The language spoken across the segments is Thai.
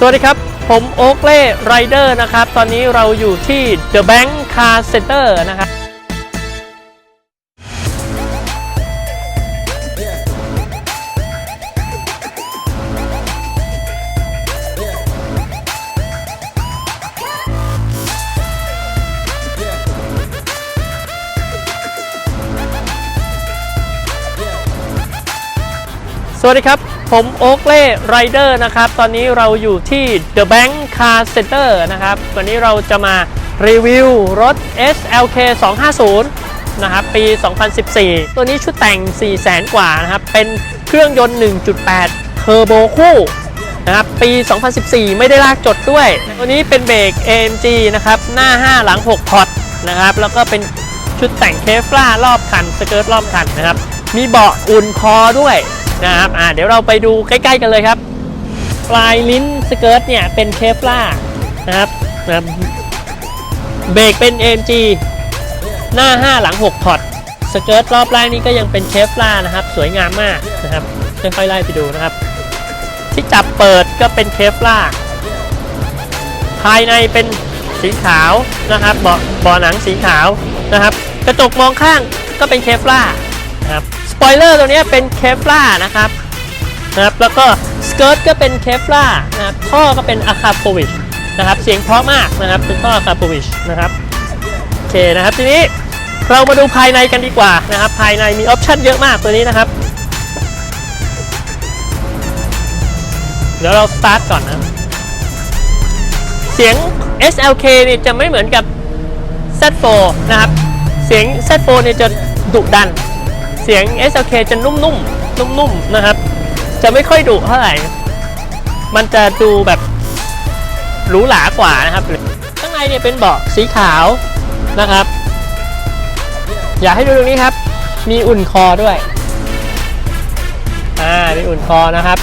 สวัสดีครับ ผมโอ๊กเล่ไรเดอร์นะครับ ตอนนี้เราอยู่ที่ The Bank Car Center นะครับสวัสดีครับ ผมโอ๊กเล่ไรเดอร์นะครับ ตอนนี้เราอยู่ที่ The Bank Car Center นะครับ วันนี้เราจะมารีวิวรถ SLK 250 นะครับ ปี 2014 ตัวนี้ชุดแต่ง 4 0 0แสนกว่านะครับ เป็นเครื่องยนต์ 1.8 เทอร์โบคู่นะครับ ปี 2014 ไม่ได้ลากจดด้วย ตัวนี้เป็นเบรก AMG นะครับ หน้า 5 หลัง 6 พอตนะครับ แล้วก็เป็นชุดแต่งเคฟล่ารอบคัน สเกิร์ตรอบคันนะครับ มีเบาะอุ่นคอด้วย นะครับอ่าเดี๋ยวเราไปดูใกล้ๆกันเลยครับ ปลายลิ้นสเกิร์ตเนี่ยเป็นเคฟล่านะครับนะครับเบรกเป็น AMG หน้า 5 หลัง 6 พอร์ตสเกิร์ตรอบล่างนี้ก็ยังเป็นเคฟล่านะครับ สวยงามมากนะครับค่อยๆไล่ไปดูนะครับ ที่จับเปิดก็เป็นเคฟล่าภายในเป็นสีขาวนะครับเบาะเบาะหนังสีขาวนะครับ กระจกมองข้างก็เป็นเคฟล่านะครับ ปอยเลอร์ตัวนี้เป็นเคฟล่านะครับนะครับ แล้วก็สเกิร์ตก็เป็นเคฟล่านะครับท่อก็เป็นอะคาโปวิชนะครับเสียงเพราะมากนะครับเป็นท่ออะคาโปวิชนะครับโอเคนะครับทีนี้เรามาดูภายในกันดีกว่านะครับ ภายในมีออปชันเยอะมากตัวนี้นะครับ เดี๋ยวเราสตาร์ทก่อนนะ เสียง SLK นี่จะไม่เหมือนกับ Z4 นะครับ เสียง Z4 เนี่ยจะดุดัน สียง SLK จะนุ่มๆ นุ่มๆ นะครับ จะไม่ค่อยดุเท่าไหร่ มันจะดูแบบหรูหรากว่านะครับ ข้างในเนี่ยเป็นเบาะสีขาวนะครับ อยากให้ดูตรงนี้ครับ มีอุ่นคอด้วย อ่า มีอุ่นคอนะครับ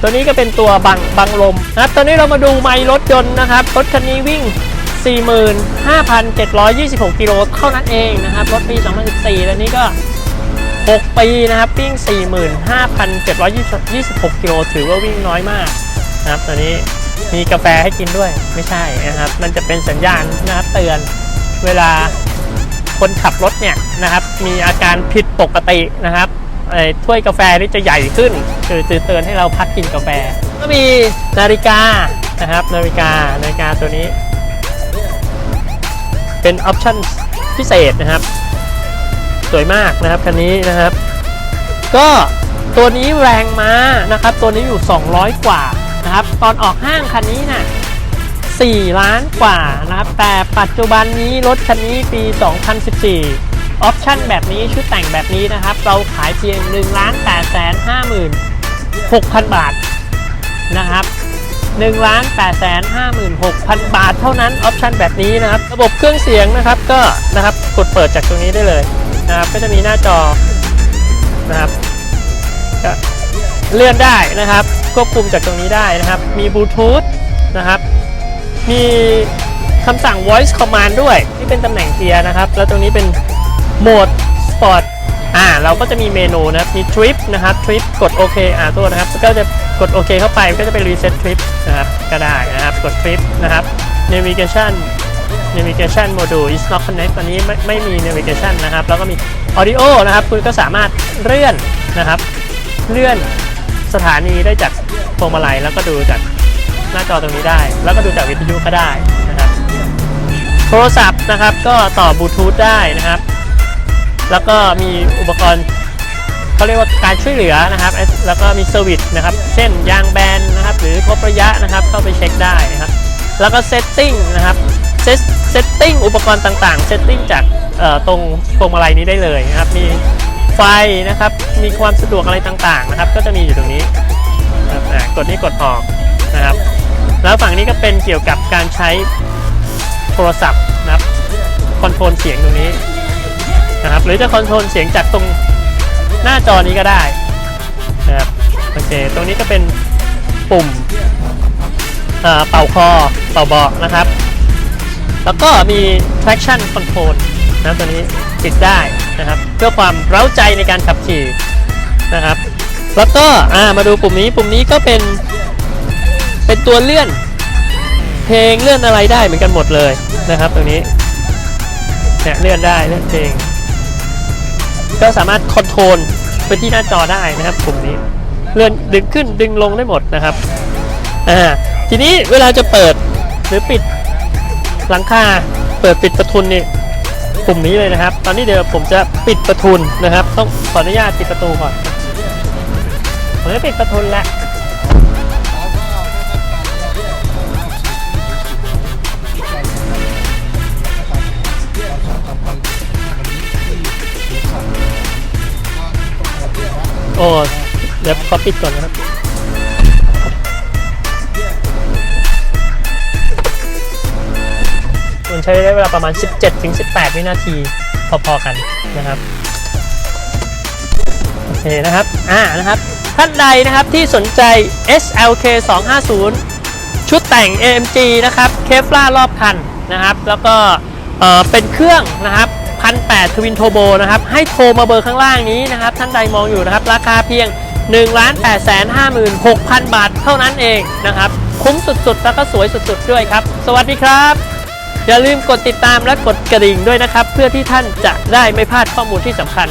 ตัวนี้ก็เป็นตัวบังบังลมนะครับ ตอนนี้เรามาดูไมล์รถยนต์นะครับ รถคันนี้วิ่ง45,726 กิโลเท่านั้นเองนะครับ รถปี 2014 แล้วนี้ก็ 6 ปีนะครับวิ่ง 45,726กิโลถือว่าวิ่งน้อยมากนะครับตัวนี้มีกาแฟให้กินด้วยไม่ใช่นะครับ มันจะเป็นสัญญาณนะครับเตือนเวลาคนขับรถเนี่ยนะครับ มีอาการผิดปกตินะครับไอ้ถ้วยกาแฟนี่จะใหญ่ขึ้นคือเตือนให้เราพักกินกาแฟ ก็มีนาฬิกานะครับ นาฬิกานาฬิกาตัวนี้ เป็นออปชั่นพิเศษนะครับ สวยมากนะครับคันนี้นะครับ ก็ตัวนี้แรงม้านะครับ ตัวนี้อยู่ 200 กว่านะครับ ตอนออกห้างคันนี้น่ะ4ล้านกว่านะครับ แต่ปัจจุบันนี้รถคันนี้ปี 2014 ออปชั่นแบบนี้ชุดแต่งแบบนี้นะครับ เราขายเพียง1ล้าน8แสน56,000 บาทนะครับ1ล้าน8แสน56,000 บาทเท่านั้นออปชั่นแบบนี้นะครับ ระบบเครื่องเสียงนะครับก็นะครับกดเปิดจากตรงนี้ได้เลย นะครับก็จะมีหน้าจอนะครับก็เลื่อนได้นะครับ ควบคุมจากตรงนี้ได้นะครับ มีบลูทูธนะครับ มีคำสั่ง voice command ด้วย ที่เป็นตำแหน่งเกียนะครับ แล้วตรงนี้เป็นโหมด sport อ่าเราก็จะมีเมนูนะครับ มี trip นะครับ trip กดโอเคอ่าตัวนะครับ ก็จะกดโอเคเข้าไปก็จะไป reset trip นะครับก็ได้นะครับ กด trip นะครับ navigation navigation module is not connect ตอนนี้ไม่ไม่มี navigation นะครับ แล้วก็มี audio นะครับ คุณก็สามารถเลื่อนนะครับ เลื่อนสถานีได้จากพวงมาลัยแล้วก็ดูจากหน้าจอตรงนี้ได้ แล้วก็ดูจากวิทยุก็ได้นะครับ โทรศัพท์นะครับก็ต่อบลูทูธได้นะครับ แล้วก็มีอุปกรณ์เขาเรียกว่าการช่วยเหลือนะครับ แล้วก็มีเซอร์วิสนะครับ เช่นยางแบนนะครับ หรือครบระยะนะครับ เข้าไปเช็คได้นะครับ แล้วก็เซตติ้งนะครับ เซตเซตติ้งอุปกรณ์ต่างๆ เซตติ้งจากตรงพวงมาลัยนี้ได้เลยนะครับ มีไฟนะครับ มีความสะดวกอะไรต่างๆนะครับ ก็จะมีอยู่ตรงนี้นะครับกดนี้กดออกนะครับ แล้วฝั่งนี้ก็เป็นเกี่ยวกับการใช้โทรศัพท์นะครับ คอนโทรลเสียงตรงนี้นะครับ หรือจะคอนโทรลเสียงจากตรงหน้าจอนี้ก็ได้นะครับโอเค ตรงนี้ก็เป็นปุ่มเอ่อเป่าคอเป่าเบาะนะครับ แล้วก็มี traction control นะตัวนี้ติดได้นะครับ เพื่อความเร้าใจในการขับขี่นะครับ แล้วก็อ่ามาดูปุ่มนี้ปุ่มนี้ก็เป็นเป็นตัวเลื่อน เพลงเลื่อนอะไรได้เหมือนกันหมดเลยนะครับ ตรงนี้เนี่ยเลื่อนได้เลื่อนเพลง ก็สามารถคอนโทรลไปที่หน้าจอได้นะครับปุ่มนี้ เลื่อนดึงขึ้นดึงลงได้หมดนะครับอ่าทีนี้เวลาจะเปิดหรือปิด หลังคาเปิดปิดประทุนนี่ปุ่มนี้เลยนะครับ ตอนนี้เดี๋ยวผมจะปิดประทุนนะครับ ต้องขออนุญาตปิดประตูก่อนผมจะปิดประทุนแล้วโอ้เดี๋ยวขอปิดก่อนนะครับ มันใช้ได้เวลาประมาณ 17-18 วินาทีพอๆกันนะครับโอเคนะครับอ่านะครับท่านใดนะครับที่สนใจ SLK 250 ชุดแต่ง AMG นะครับเคฟล่ารอบคันนะครับ แล้วก็เออเป็นเครื่องนะครับ1,800ทวินโทโบนะครับ ให้โทรมาเบอร์ข้างล่างนี้นะครับ ท่านใดมองอยู่นะครับ ราคาเพียง 1 8 5 6 0 0 0 บาทเท่านั้นเองนะครับ คุ้มสุดๆ แล้วก็สวยสุดๆ ด้วยครับ สวัสดีครับ อย่าลืมกดติดตามและกดกระดิ่งด้วยนะครับ เพื่อที่ท่านจะได้ไม่พลาดข้อมูลที่สำคัญ